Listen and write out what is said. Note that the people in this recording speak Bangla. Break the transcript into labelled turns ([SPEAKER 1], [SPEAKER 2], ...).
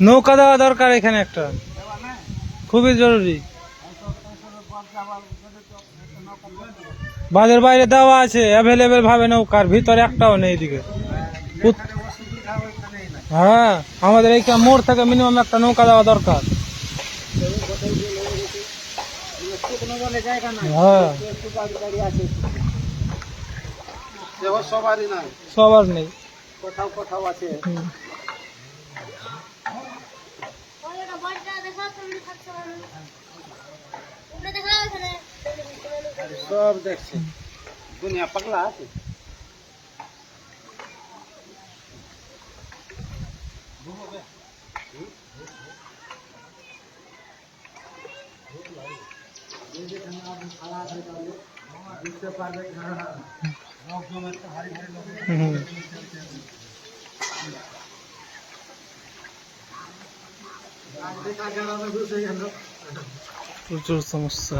[SPEAKER 1] নৌকা দেওয়া দরকার এখানে একটা। খুবই জরুরি। বাজার বাইরে দেওয়া আছে অ্যাভেলেবেল ভাবে নৌকার ভিতরে একটাও নেই এদিকে। হ্যাঁ আমাদের এই মোড় থেকে মিনিমাম একটা নৌকা দেওয়া দরকার। হ্যাঁ। সবার নেই।
[SPEAKER 2] কোথাও কোথাও আছে। সব দেখছে দুনিয়া পাগলা আছে
[SPEAKER 1] হুম। প্রচুর সমস্যা।